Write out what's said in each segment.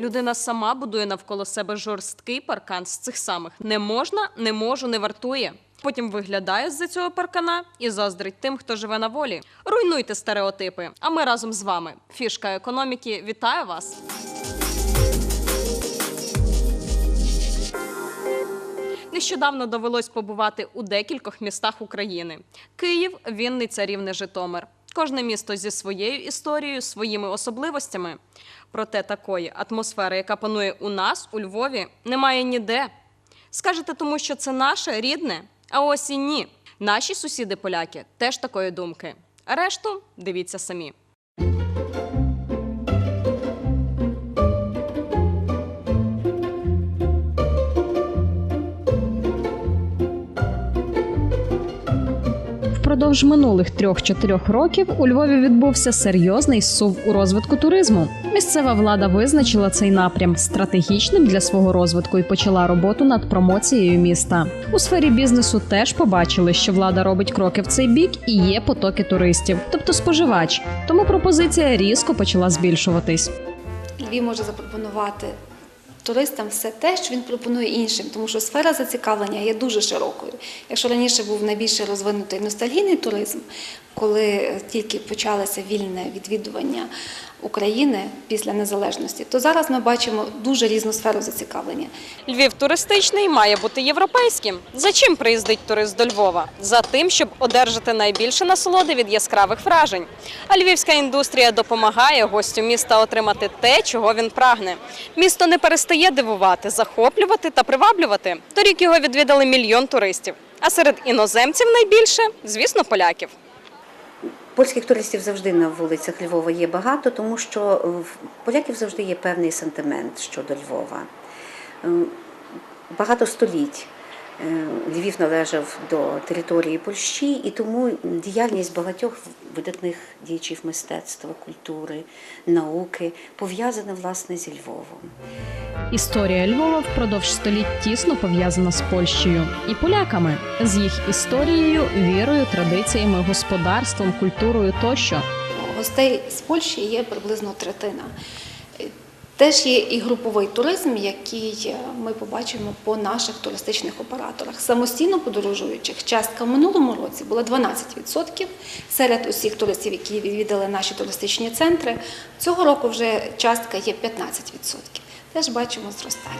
Людина сама будує навколо себе жорсткий паркан з цих самих не можна, не можу, не вартує. Потім виглядає з-за цього паркана і заздрить тим, хто живе на волі. Руйнуйте стереотипи. А ми разом з вами. Фішка економіки вітаю вас. Нещодавно довелось побувати у декількох містах України: Київ, Вінниця, Рівне, Житомир. Кожне місто зі своєю історією, своїми особливостями. Проте такої атмосфери, яка панує у нас, у Львові, немає ніде. Скажете, тому що це наше рідне, а ось і ні. Наші сусіди-поляки теж такої думки. Решту дивіться самі. Впродовж минулих трьох-чотирьох років у Львові відбувся серйозний сув у розвитку туризму. Місцева влада визначила цей напрям стратегічним для свого розвитку і почала роботу над промоцією міста. У сфері бізнесу теж побачили, що влада робить кроки в цей бік і є потоки туристів, тобто споживач. Тому пропозиція різко почала збільшуватись. Львів може запропонувати туристам все те, що він пропонує іншим, тому що сфера зацікавлення є дуже широкою. Якщо раніше був найбільше розвинутий ностальгійний туризм, коли тільки почалося вільне відвідування України після незалежності, то зараз ми бачимо дуже різну сферу зацікавлення. Львів туристичний має бути європейським. За чим приїздить турист до Львова? За тим, щоб одержати найбільше насолоди від яскравих вражень. А львівська індустрія допомагає гостю міста отримати те, чого він прагне. Місто не перестає дивувати, захоплювати та приваблювати. Торік його відвідали мільйон туристів. А серед іноземців найбільше, звісно, поляків. Польських туристів завжди на вулицях Львова є багато, тому що в поляків завжди є певний сантимент щодо Львова. Е, Багато століть Львів належав до території Польщі, і тому діяльність багатьох видатних діячів мистецтва, культури, науки пов'язана власне зі Львовом. Історія Львова впродовж століть тісно пов'язана з Польщею і поляками, з їх історією, вірою, традиціями, господарством, культурою тощо. Гостей з Польщі є приблизно третина. Теж є і груповий туризм, який е, ми побачимо по наших туристичних операторах. Самостійно подорожуючих частка в минулому році була 12% серед усіх туристів, які відвідали наші туристичні центри. Цього року вже частка є 15%. Теж бачимо зростання.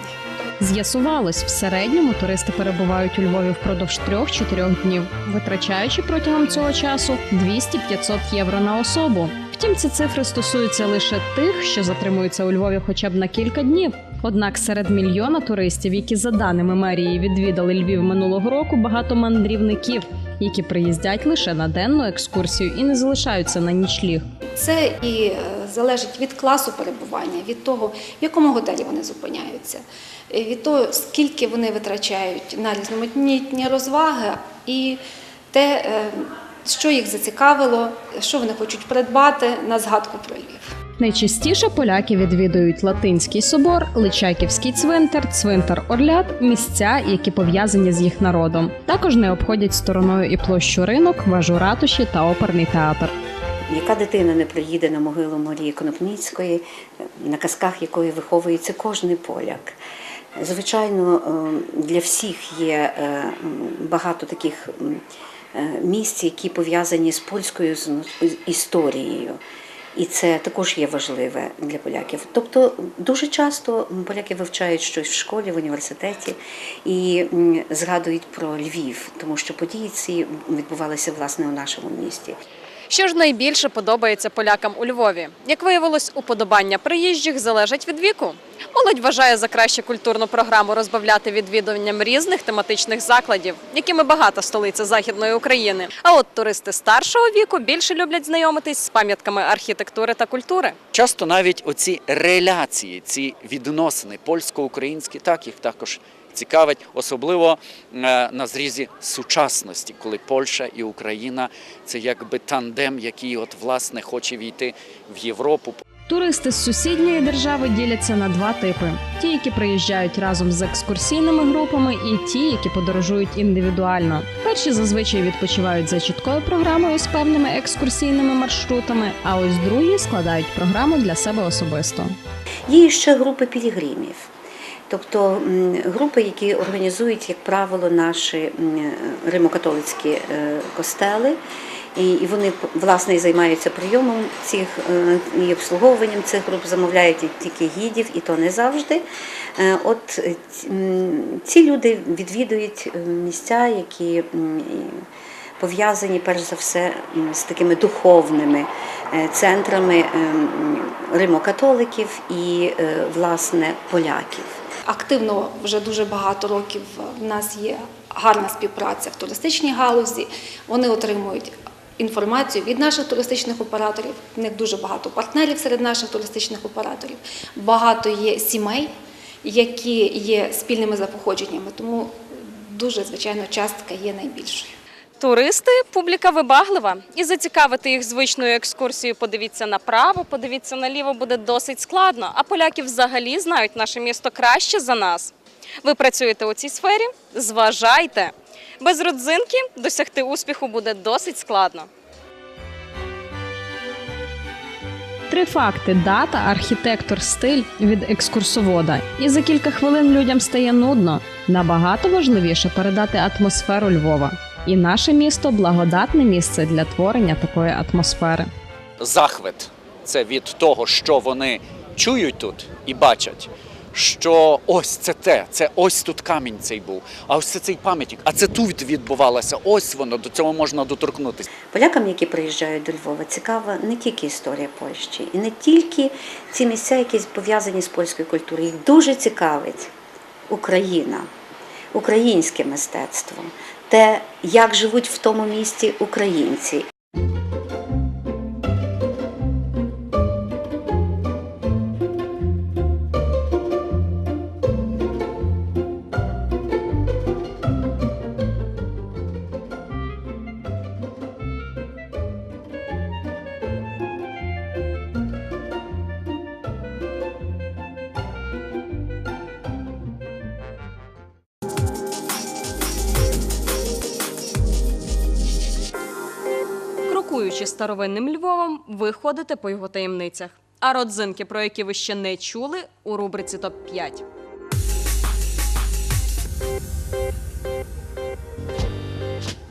З'ясувалось, в середньому туристи перебувають у Львові впродовж 3-4 днів, витрачаючи протягом цього часу 200-500 євро на особу. Втім, ці цифри стосуються лише тих, що затримуються у Львові хоча б на кілька днів. Однак серед мільйона туристів, які за даними мерії відвідали Львів минулого року, багато мандрівників, які приїздять лише на денну екскурсію і не залишаються на нічліг. Це і е, залежить від класу перебування, від того, в якому готелі вони зупиняються, е, від того, скільки вони витрачають на різноманітні розваги, і те, е, що їх зацікавило, що вони хочуть придбати на згадку про Львів. Найчастіше поляки відвідують Латинський собор, Личаківський цвинтар, цвинтар Орлят, місця, які пов'язані з їх народом. Також не обходять стороною і площу ринок, вежу ратуші та оперний театр. Яка дитина не приїде на могилу Марії Конопніцької, на казках якої виховується кожний поляк? Звичайно, е, для всіх є е, багато таких місць, які пов'язані з польською історією. І це також є важливе для поляків. Тобто дуже часто поляки вивчають щось в школі, в університеті і згадують про Львів, тому що події ці відбувалися власне у нашому місті. Що ж найбільше подобається полякам у Львові? Як виявилось, уподобання приїжджих залежать від віку. Молодь вважає за краще культурну програму розбавляти відвідуванням різних тематичних закладів, якими багата столиця Західної України. А от туристи старшого віку більше люблять знайомитись з пам'ятками архітектури та культури. Часто навіть оці реляції, ці відносини польсько-українські, так їх також цікавить, особливо е, на зрізі сучасності, коли Польща і Україна це якби тандем, який от власне хоче війти в Європу. Туристи з сусідньої держави діляться на два типи: ті, які приїжджають разом з екскурсійними групами, і ті, які подорожують індивідуально. Перші зазвичай відпочивають за чіткою програмою з певними екскурсійними маршрутами, а ось другі складають програму для себе особисто. Є ще групи пілігримів. Тобто групи, які організують, як правило, наші римокатолицькі е, костели, і вони власне і займаються прийомом цих е, і обслуговуванням цих груп, замовляють тільки гідів, і то не завжди. Е, От ці- люди відвідують місця, які пов'язані перш за все з такими духовними центрами ем, римокатоликів і власне поляків. Активно вже дуже багато років в нас є гарна співпраця в туристичній галузі. Вони отримують інформацію від наших туристичних операторів. В них дуже багато партнерів серед наших туристичних операторів. Багато є сімей, які є спільними за походженнями. Тому дуже звичайно частка є найбільшою. Туристи публіка вибаглива, і зацікавити їх звичною екскурсією. Подивіться направо, подивіться наліво буде досить складно. А поляки взагалі знають наше місто краще за нас. Ви працюєте у цій сфері? Зважайте. Без родзинки досягти успіху буде досить складно. Три факти: дата, архітектор, стиль від екскурсовода. І за кілька хвилин людям стає нудно. Набагато важливіше передати атмосферу Львова. І наше місто благодатне місце для творення такої атмосфери. захват це від того, що вони чують тут і бачать. Що ось це те, це ось тут камінь цей був, а ось це цей пам'ятник, а це тут відбувалося, ось воно, до цього можна доторкнутися. Полякам, які приїжджають до Львова, цікава не тільки історія Польщі, і не тільки ці місця, які пов'язані з польською культурою. Їх дуже цікавить Україна, українське мистецтво, те, як живуть в тому місті українці, Крокуючи старовинним Львовом, ви ходите по його таємницях. А родзинки, про які ви ще не чули, у рубриці топ 5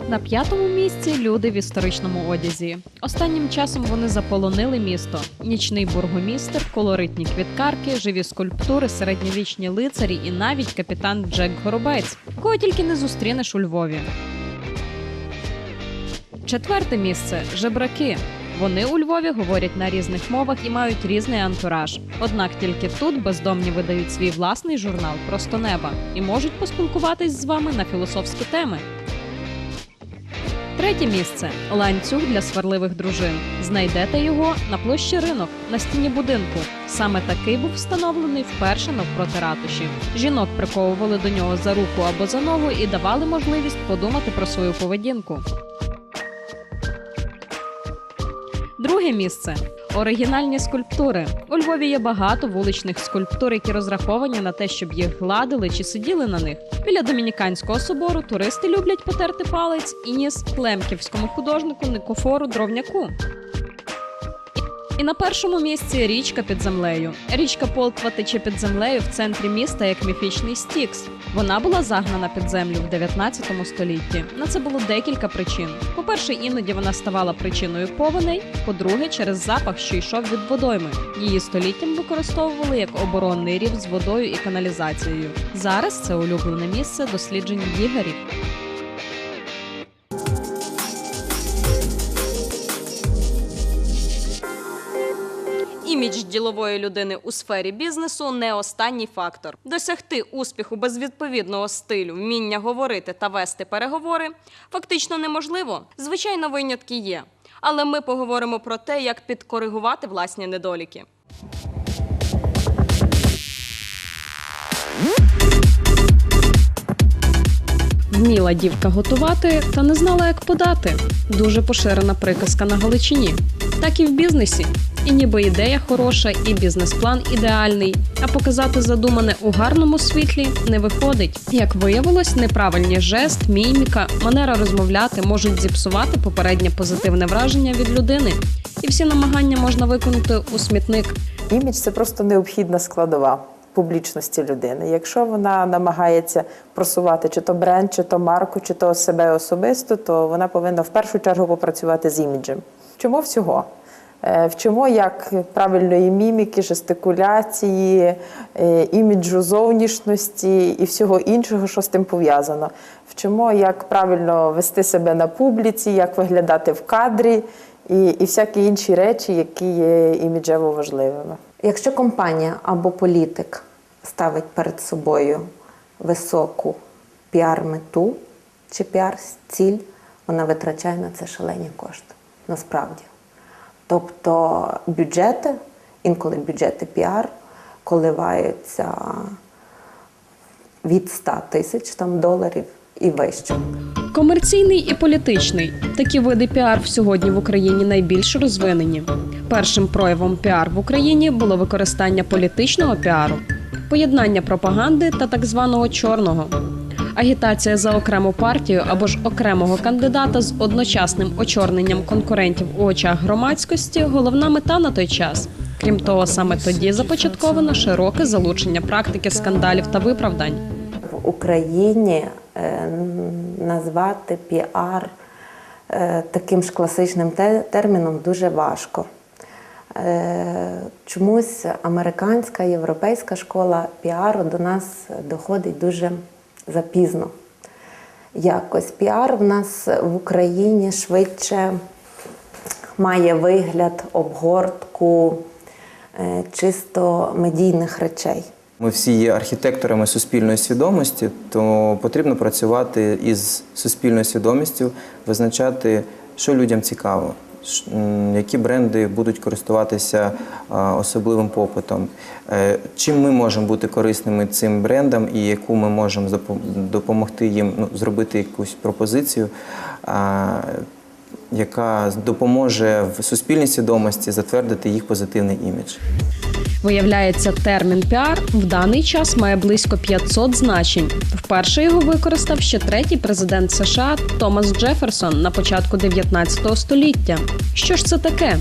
На п'ятому місці люди в історичному одязі. Останнім часом вони заполонили місто: нічний бургомістр, колоритні квіткарки, живі скульптури, середньовічні лицарі і навіть капітан Джек Горобець, кого тільки не зустрінеш у Львові. Четверте місце жебраки. Вони у Львові говорять на різних мовах і мають різний антураж. Однак тільки тут бездомні видають свій власний журнал Просто неба і можуть поспілкуватись з вами на філософські теми. Третє місце ланцюг для сварливих дружин. Знайдете його на площі ринок на стіні будинку. Саме такий був встановлений вперше навпроти ратуші. Жінок приковували до нього за руку або за ногу і давали можливість подумати про свою поведінку. Друге місце оригінальні скульптури. У Львові є багато вуличних скульптур, які розраховані на те, щоб їх гладили чи сиділи на них. Біля домініканського собору туристи люблять потерти палець і ніс лемківському художнику Никофору Дровняку. І на першому місці річка під землею. Річка Полтва тече під землею в центрі міста як міфічний Стікс. Вона була загнана під землю в 19 столітті. На це було декілька причин. По-перше, іноді вона ставала причиною повеней. По-друге, через запах, що йшов від водойми. Її століттям використовували як оборонний рів з водою і каналізацією. Зараз це улюблене місце досліджень дігарів. Імідж ділової людини у сфері бізнесу не останній фактор. Досягти успіху без відповідного стилю, вміння говорити та вести переговори фактично неможливо. Звичайно, винятки є. Але ми поговоримо про те, як підкоригувати власні недоліки. Вміла дівка готувати та не знала, як подати. Дуже поширена приказка на Галичині. Так і в бізнесі. І ніби ідея хороша, і бізнес-план ідеальний, а показати задумане у гарному світлі не виходить. Як виявилось, неправильні жест, міміка, манера розмовляти можуть зіпсувати попереднє позитивне враження від людини, і всі намагання можна виконати у смітник. Імідж це просто необхідна складова публічності людини. Якщо вона намагається просувати чи то бренд, чи то марку, чи то себе особисто, то вона повинна в першу чергу попрацювати з іміджем. Вчимо всього. Е, Вчимо як правильної міміки, жестикуляції, е, іміджу зовнішності і всього іншого, що з тим пов'язано. Вчимо, як правильно вести себе на публіці, як виглядати в кадрі і, і всякі інші речі, які є іміджево важливими. Якщо компанія або політик ставить перед собою високу піар-мету чи піар-ціль, вона витрачає на це шалені кошти. Насправді. Тобто бюджети, інколи бюджети піар коливаються від 100 тисяч там, доларів і вище. Комерційний і політичний такі види піар сьогодні в Україні найбільш розвинені. Першим проявом піар в Україні було використання політичного піару, поєднання пропаганди та так званого чорного. Агітація за окрему партію або ж окремого кандидата з одночасним очорненням конкурентів у очах громадськості головна мета на той час. Крім того, саме тоді започатковано широке залучення практики скандалів та виправдань. в Україні назвати піар е, таким ж класичним терміном дуже важко. Е, Чомусь американська, європейська школа піару до нас доходить дуже запізно. Якось піар в нас в Україні швидше має вигляд, обгортку е, чисто медійних речей. Ми всі є архітекторами суспільної свідомості, то потрібно працювати із суспільною свідомістю, визначати, що людям цікаво, які бренди будуть користуватися особливим попитом, Е, чим ми можемо бути корисними цим брендам і яку ми можемо допомогти їм ну, зробити якусь пропозицію. Яка допоможе в суспільній свідомості затвердити їх позитивний імідж. Виявляється, термін піар в даний час має близько 500 значень. Вперше його використав ще третій президент США Томас Джеферсон на початку 19 століття. Що ж це таке?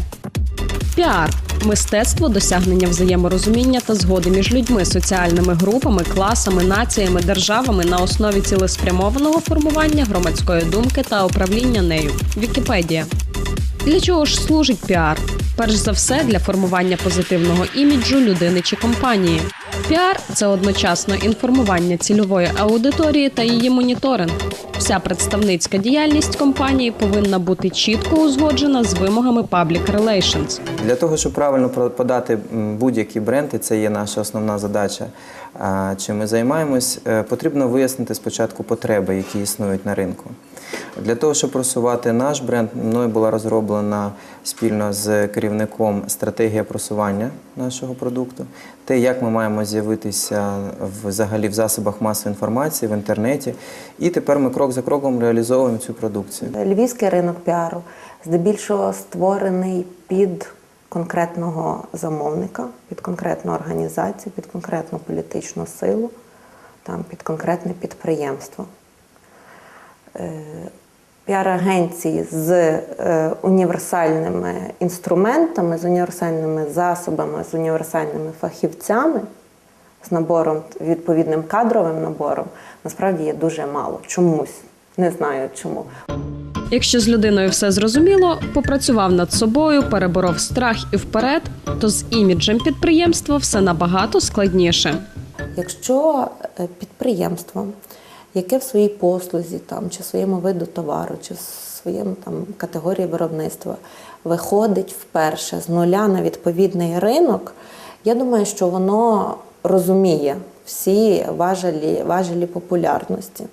Піар мистецтво досягнення взаєморозуміння та згоди між людьми, соціальними групами, класами, націями, державами на основі цілеспрямованого формування громадської думки та управління нею. Вікіпедія. Для чого ж служить піар? Перш за все для формування позитивного іміджу людини чи компанії. Піар це одночасно інформування цільової аудиторії та її моніторинг. Вся представницька діяльність компанії повинна бути чітко узгоджена з вимогами Public Relations. Для того, щоб правильно подати будь-який бренд, і це є наша основна задача, чим ми займаємось, е, потрібно вияснити спочатку потреби, які існують на ринку. Для того, щоб просувати наш бренд, мною була розроблена спільно з керівником стратегія просування нашого продукту, те, як ми маємо з'явитися взагалі в засобах масової інформації, в інтернеті. І тепер ми крок за кроком реалізовуємо цю продукцію. Львівський ринок піару здебільшого створений під конкретного замовника, під конкретну організацію, під конкретну політичну силу, там, під конкретне підприємство. Е, Піар-агенції з е, універсальними інструментами, з універсальними засобами, з універсальними фахівцями, з набором, відповідним кадровим набором, насправді є дуже мало. Чомусь. Не знаю чому. Якщо з людиною все зрозуміло, попрацював над собою, переборов страх і вперед, то з іміджем підприємства все набагато складніше. Якщо е, підприємство, яке в своїй послузі там, чи в своєму виду товару, чи в своєму там, категорії виробництва виходить вперше з нуля на відповідний ринок, я думаю, що воно розуміє всі важелі, важелі популярності.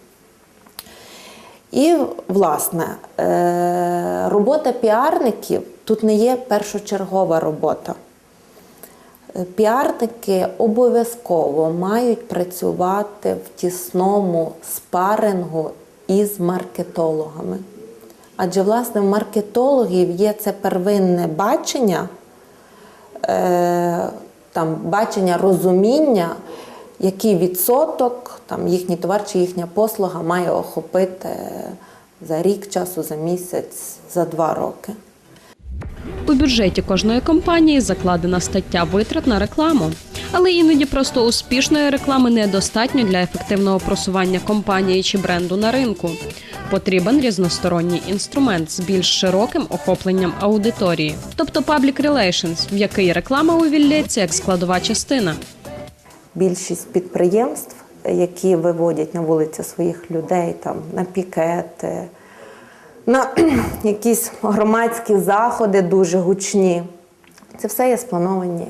І, власне, е, робота піарників тут не є першочергова робота. Піарники обов'язково мають працювати в тісному спарингу із маркетологами. Адже, власне, в маркетологів є це первинне бачення е, там, бачення, розуміння, який відсоток там, їхній товар чи їхня послуга має охопити за рік часу, за місяць, за два роки. У бюджеті кожної компанії закладена стаття витрат на рекламу. Але іноді просто успішної реклами недостатньо для ефективного просування компанії чи бренду на ринку. Потрібен різносторонній інструмент з більш широким охопленням аудиторії, тобто public relations, в який реклама увіллється як складова частина. Більшість підприємств, які виводять на вулиці своїх людей там, на пікети, на якісь громадські заходи дуже гучні. Це все є сплановані е,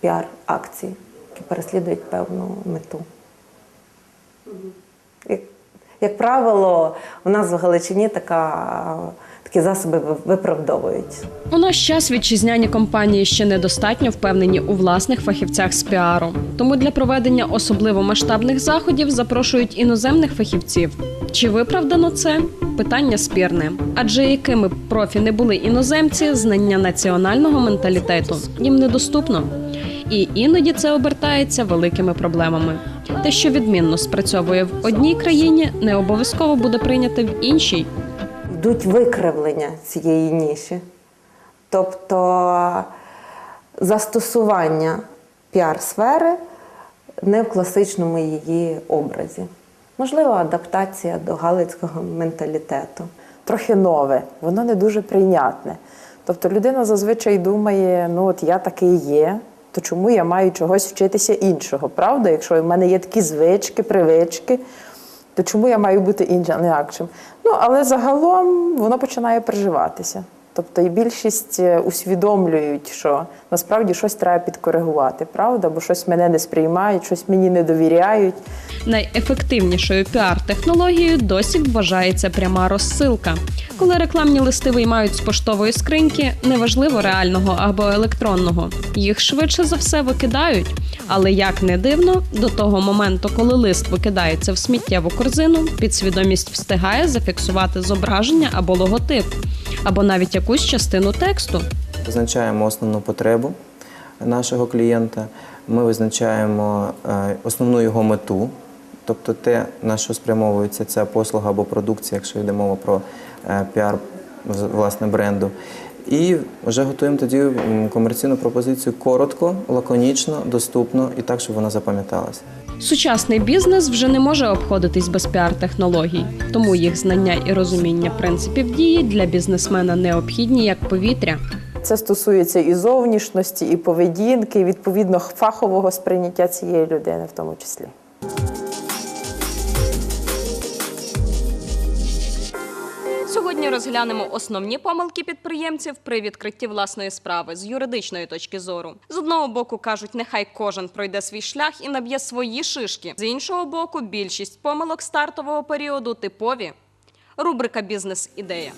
піар-акції, які переслідують певну мету. Як, як правило, у нас в Галичині така, такі засоби ви- виправдовують. У наш час вітчизняні компанії ще недостатньо впевнені у власних фахівцях з піару. Тому для проведення особливо масштабних заходів запрошують іноземних фахівців. Чи виправдано це? Питання спірне. Адже якими б профі не були іноземці, знання національного менталітету їм недоступно. І іноді це обертається великими проблемами. Те, що відмінно спрацьовує в одній країні, не обов'язково буде прийняте в іншій. йдуть викривлення цієї ніші. Тобто застосування піар-сфери не в класичному її образі. Можливо, адаптація до галицького менталітету. трохи нове, воно не дуже прийнятне. Тобто людина зазвичай думає, ну от я такий є, то чому я маю чогось вчитися іншого? Правда? Якщо в мене є такі звички, привички, то чому я маю бути іншим. Ну, але загалом воно починає приживатися. Тобто і більшість е, усвідомлюють, що насправді щось треба підкоригувати, правда? Бо щось мене не сприймають, щось мені не довіряють. Найефективнішою піар-технологією досі вважається пряма розсилка. Коли рекламні листи виймають з поштової скриньки, неважливо реального або електронного, їх швидше за все викидають. Але як не дивно, до того моменту, коли лист викидається в сміттєву корзину, підсвідомість встигає зафіксувати зображення або логотип, або навіть якусь частину тексту. Визначаємо основну потребу нашого клієнта. Ми визначаємо е, основну його мету, тобто те, на що спрямовується ця послуга або продукція, якщо йде мова про е, піар власне бренду. І вже готуємо тоді комерційну пропозицію коротко, лаконічно, доступно і так, щоб вона запам'яталася. Сучасний бізнес вже не може обходитись без піар-технологій, тому їх знання і розуміння принципів дії для бізнесмена необхідні як повітря. Це стосується і зовнішності, і поведінки, і відповідно фахового сприйняття цієї людини в тому числі. Сьогодні розглянемо основні помилки підприємців при відкритті власної справи з юридичної точки зору. З одного боку кажуть, нехай кожен пройде свій шлях і наб'є свої шишки. З іншого боку, більшість помилок стартового періоду типові. Рубрика Бізнес-ідея.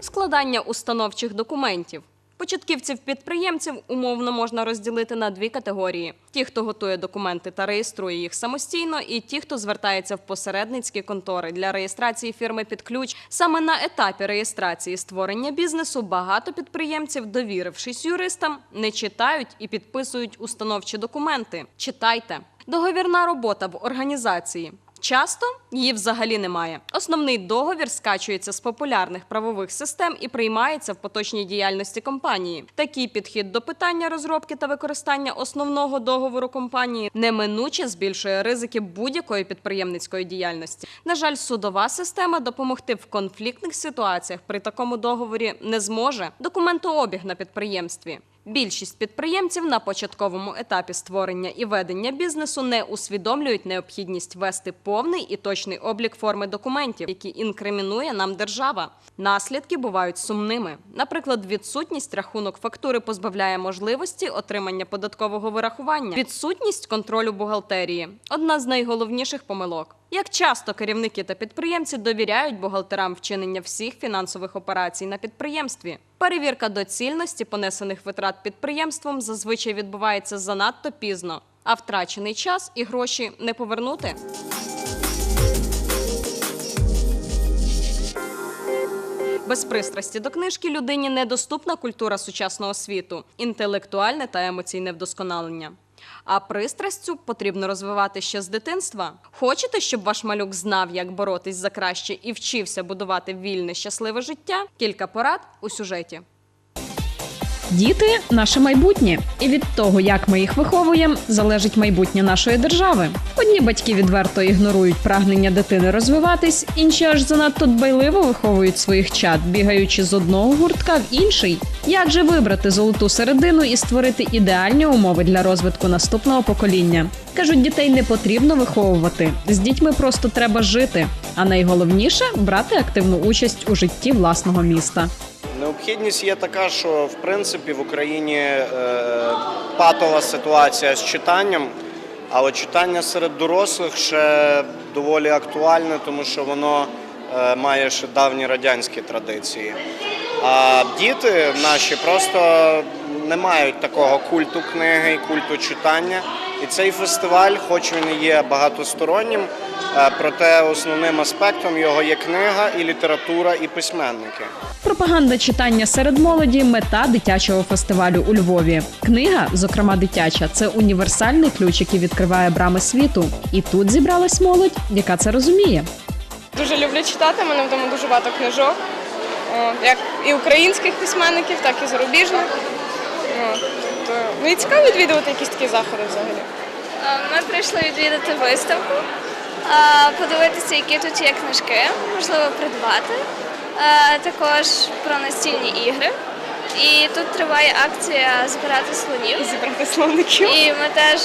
Складання установчих документів. Початківців-підприємців умовно можна розділити на дві категорії: ті, хто готує документи та реєструє їх самостійно, і ті, хто звертається в посередницькі контори для реєстрації фірми під ключ. Саме на етапі реєстрації створення бізнесу багато підприємців, довірившись юристам, не читають і підписують установчі документи. Читайте. Договірна робота в організації. Часто її взагалі немає. Основний договір скачується з популярних правових систем і приймається в поточній діяльності компанії. Такий підхід до питання розробки та використання основного договору компанії неминуче збільшує ризики будь-якої підприємницької діяльності. На жаль, судова система допомогти в конфліктних ситуаціях при такому договорі не зможе. Документообіг на підприємстві. Більшість підприємців на початковому етапі створення і ведення бізнесу не усвідомлюють необхідність вести повний і точний облік форми документів, які інкримінує нам держава. Наслідки бувають сумними. Наприклад, відсутність рахунок фактури позбавляє можливості отримання податкового вирахування, відсутність контролю бухгалтерії одна з найголовніших помилок. Як часто керівники та підприємці довіряють бухгалтерам вчинення всіх фінансових операцій на підприємстві? Перевірка доцільності понесених витрат підприємством зазвичай відбувається занадто пізно, а втрачений час і гроші не повернути. Без пристрасті до книжки людині недоступна культура сучасного світу, інтелектуальне та емоційне вдосконалення. А пристрасть цю потрібно розвивати ще з дитинства. Хочете, щоб ваш малюк знав, як боротись за краще і вчився будувати вільне щасливе життя? Кілька порад у сюжеті. Діти наше майбутнє, і від того, як ми їх виховуємо, залежить майбутнє нашої держави. Одні батьки відверто ігнорують прагнення дитини розвиватись, інші аж занадто дбайливо виховують своїх чад, бігаючи з одного гуртка в інший. Як же вибрати золоту середину і створити ідеальні умови для розвитку наступного покоління? Кажуть, дітей не потрібно виховувати. З дітьми просто треба жити. А найголовніше брати активну участь у житті власного міста. Необхідність є така, що в принципі в Україні е, патова ситуація з читанням, але читання серед дорослих ще доволі актуальне, тому що воно е, має ще давні радянські традиції. А діти наші просто не мають такого культу книги і культу читання. І цей фестиваль, хоч він і є багатостороннім, е, проте основним аспектом його є книга і література, і письменники. Пропаганда читання серед молоді мета дитячого фестивалю у Львові. Книга, зокрема дитяча, це універсальний ключ, який відкриває брами світу. І тут зібралась молодь, яка це розуміє. Дуже люблю читати, мене вдома дуже багато книжок. Як і українських письменників, так і зарубіжних. То, ну цікаво відвідувати якісь такі заходи взагалі. Ми прийшли відвідати виставку, подивитися, які тут є книжки, можливо, придбати. Також про настільні ігри. І тут триває акція збирати слонів. Зібрати словників. І ми теж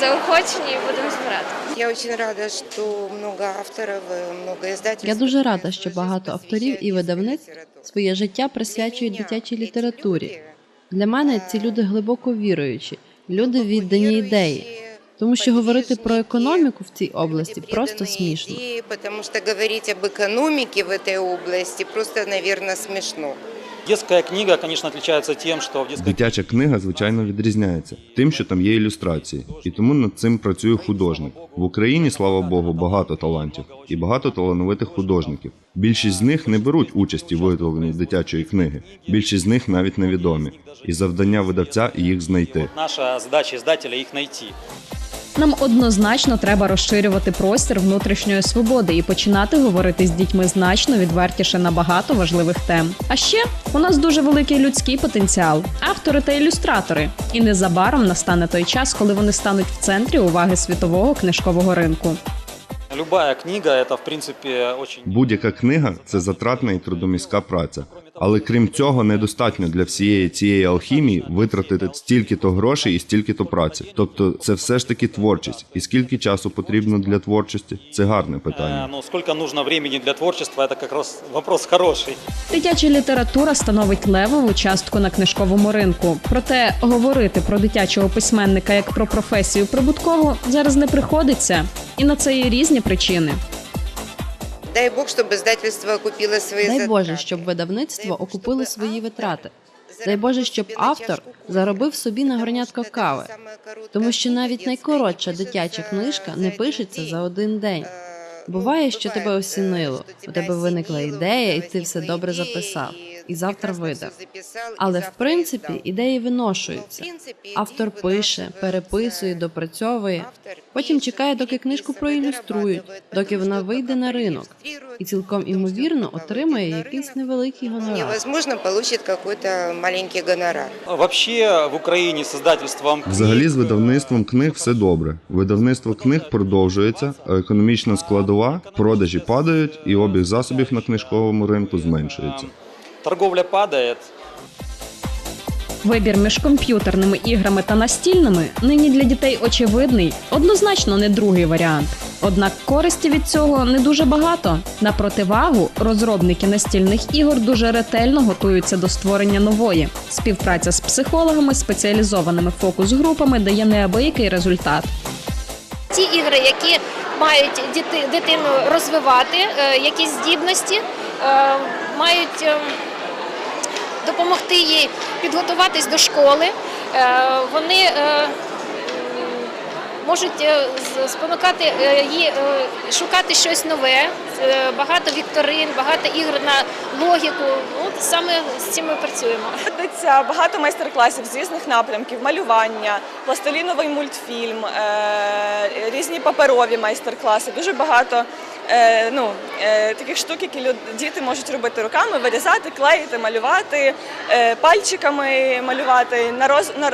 заохочені і будемо збирати. Я очень рада, что много авторов, э, много издательств. Я дуже рада, що багато авторів і видавництв своє життя присвячують дитячій літературі. Для мене ці люди глибоко віруючі, люди віддані ідеї. Тому що говорити про економіку в цій області просто смішно. Тому що говорити об економіці в цій області просто, наверное, смешно. Детская книга, конечно, отличается тем, что в детской Дитяча книга, звичайно, відрізняється тим, що там є ілюстрації, і тому над цим працює художник. В Україні, слава Богу, багато талантів і багато талановитих художників. Більшість з них не беруть участі в виготовленні дитячої книги. Більшість з них навіть невідомі. І завдання видавця їх знайти. наша задача издателя их найти. Нам однозначно треба розширювати простір внутрішньої свободи і починати говорити з дітьми значно відвертіше на багато важливих тем. А ще у нас дуже великий людський потенціал, автори та ілюстратори. І незабаром настане той час, коли вони стануть в центрі уваги світового книжкового ринку. Любая книга это, в принципе, очень... Будь-яка книга це затратна і трудоміська праця. Але крім цього, недостатньо для всієї цієї алхімії витратити стільки-то грошей і стільки-то праці. Тобто, це все ж таки творчість. І скільки часу потрібно для творчості? Це гарне питання. ну, сколько нужно времени для творчества, это как раз вопрос хороший. Дитяча література становить левову частку на книжковому ринку. Проте говорити про дитячого письменника як про професію прибуткову зараз не приходиться. І на це є різні причини. Дай Бог, щоб издательство окупило свої Дай Боже, щоб видавництво окупило свої витрати. Дай Боже, щоб автор заробив собі на горнятко кави. Тому що навіть найкоротша дитяча книжка не пишеться за один день. Е, Буває, ну, що тебе осінило, у тебе виникла ідея, і ти все добре записав. І завтра видав. Але в принципі ідеї Ну, виношуються. принципі, Автор пише, переписує, допрацьовує. Автор Потім чекає, доки книжку проілюструють, доки вона вийде на ринок. І цілком імовірно отримає якийсь невеликий гонорар. Невозможно получит какой-то маленький гонорар. Вообще в Украине с издательством книг, Взагалі з видавництвом книг все добре. Видавництво книг продовжується, а економічна складова, продажі падають, і обіг засобів на книжковому ринку зменшується. Торговля падает. Вибір між комп'ютерними іграми та настільними нині для дітей очевидний, однозначно не другий варіант. Однак користі від цього не дуже багато. На противагу розробники настільних ігор дуже ретельно готуються до створення нової. Співпраця з психологами, спеціалізованими фокус-групами дає неабиякий результат. Ті ігри, які мають діти, дитину розвивати, е, якісь здібності, е, мають е, допомогти їй підготуватись до школи. Е, Вони е, можуть е, спонукати її шукати щось нове. Е, Багато вікторин, багато ігр на логіку. От саме з цим ми працюємо. Проводиться багато майстер-класів з різних напрямків: малювання, пластиліновий мультфільм, е, різні паперові майстер-класи. Дуже багато е, ну, таких штук, які діти можуть робити руками, вирізати, клеїти, малювати, пальчиками малювати,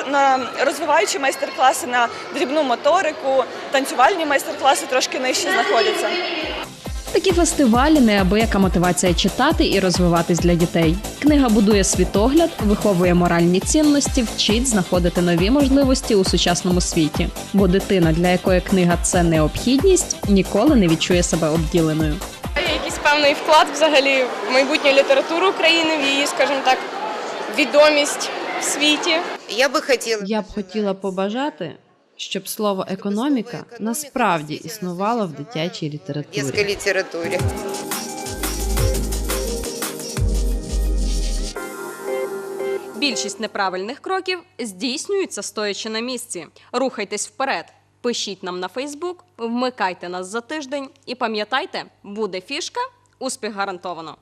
на розвиваючі майстер-класи на дрібну моторику, танцювальні майстер-класи трошки нижче знаходяться. Такі фестивалі неабияка мотивація читати і розвиватись для дітей. Книга будує світогляд, виховує моральні цінності, вчить знаходити нові можливості у сучасному світі. Бо дитина, для якої книга це необхідність, ніколи не відчує себе обділеною. Якийсь певний вклад взагалі в майбутню літературу України, в її, скажімо так, відомість в світі. Я би хотіла Я б хотіла побажати, щоб слово економіка насправді існувало в дитячій в літературі. Більшість неправильних кроків здійснюються стоячи на місці. Рухайтесь вперед. Пишіть нам на Фейсбук, вмикайте нас за тиждень і пам'ятайте, буде фішка, успіх гарантовано.